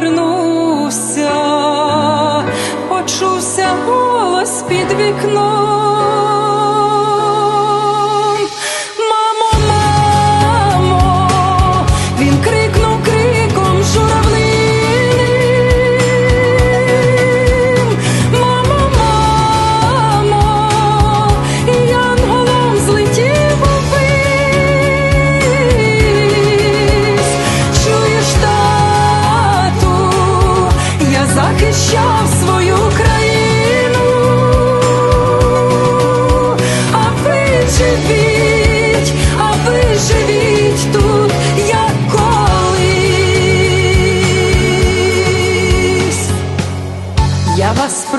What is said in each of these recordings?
сином обернувся, почувся голос під вікном.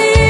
you.